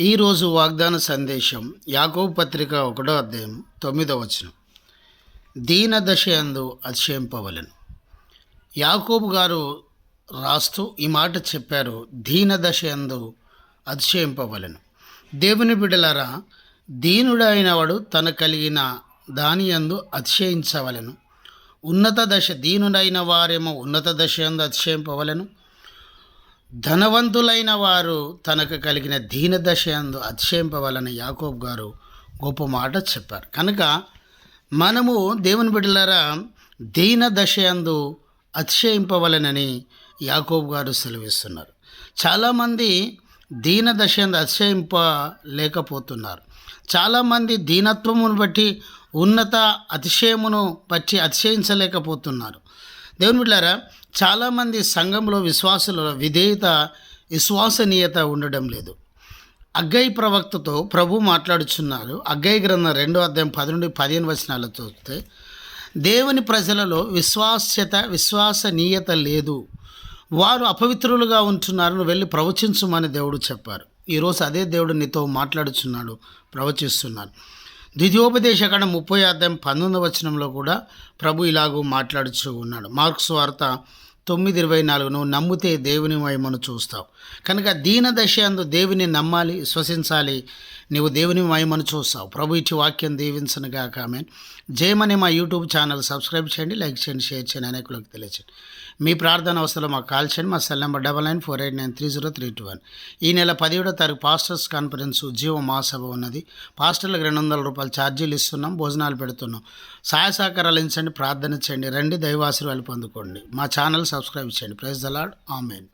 ఈరోజు వాగ్దాన సందేశం యాకోబు పత్రిక ఒకటో అధ్యాయం తొమ్మిదో వచనం. దీన దశ అందు అతిశయింపవలను. యాకోబు గారు రాస్తూ ఈ మాట చెప్పారు దీన దశ అందు అతిశయింపవలను. దేవుని బిడలరా దీనుడైన వాడు తన కలిగిన దాని యందు అతిశయించవలను. ఉన్నత దశ దీనుడైన వారేమో ఉన్నత దశ యందు అతిశయింపవలను. ధనవంతులైన వారు తనకు కలిగిన దీనదశ అందు అతిశయింపవాలని యాకోబ్ గారు గొప్ప మాట చెప్పారు. కనుక మనము దేవుని బిడ్డలారా దీన దశ అందు అతిశయింపవలనని యాకోబ్ గారు సెలవిస్తున్నారు. చాలామంది దీన దశ అందు అతిశయింపలేకపోతున్నారు. చాలామంది దీనత్వమును బట్టి ఉన్నత అతిశయమును బట్టి అతిశయించలేకపోతున్నారు. దేవుని బిడ్డారా చాలామంది సంఘంలో విశ్వాసుల విధేయత విశ్వాసనీయత ఉండడం లేదు. అగ్గై ప్రవక్తతో ప్రభు మాట్లాడుచున్నారు. అగ్గై గ్రంథం రెండో అధ్యాయం పది నుండి పదిహేను వచనాలు చూస్తే దేవుని ప్రజలలో విశ్వాస్యత విశ్వాసనీయత లేదు. వారు అపవిత్రులుగా ఉంటున్నారు. నువ్వు వెళ్ళి ప్రవచించుమని దేవుడు చెప్పారు. ఈరోజు అదే దేవుడు నీతో మాట్లాడుచున్నాడు ప్రవచిస్తున్నాడు. ద్వితీయోపదేశకాండ ముప్పై అధ్యాయం పంతొమ్మిది వచనంలో కూడా ప్రభు ఇలాగూ మాట్లాడుచూ ఉన్నాడు. మార్క్స్ వార్త తొమ్మిది ఇరవై నాలుగు నువ్వు నమ్మితే దేవుని మహిమను చూస్తావు. కనుక దీన దశ అందు దేవుని నమ్మాలి విశ్వసించాలి నీవు దేవుని మహిమను చూస్తావు. ప్రభు ఇచ్చి వాక్యం దీవించనుగా ఆమె జయమని మా యూట్యూబ్ ఛానల్ సబ్స్క్రైబ్ చేయండి లైక్ చేయండి షేర్ చేయండి అనేకులకు తెలియచేయండి. మీ ప్రార్థన అవసరం మాకు కాల్ చేయండి మా cell number double nine four eight nine three zero three two one. ఈ నెల పదిహేడో తారీఖు పాస్టర్స్ కాన్ఫరెన్స్ జీవ మహాసభ ఉన్నది. పాస్టర్లకు రెండు వందల రూపాయలు ఛార్జీలు ఇస్తున్నాం భోజనాలు పెడుతున్నాం. సహాయ సహకారాలు ఇచ్చండి ప్రార్థన చేయండి రండి దైవాశీర్వాలు పొందుకోండి. మా ఛానల్ సబ్స్క్రైబ్ చేయండి. Praise the Lord amen.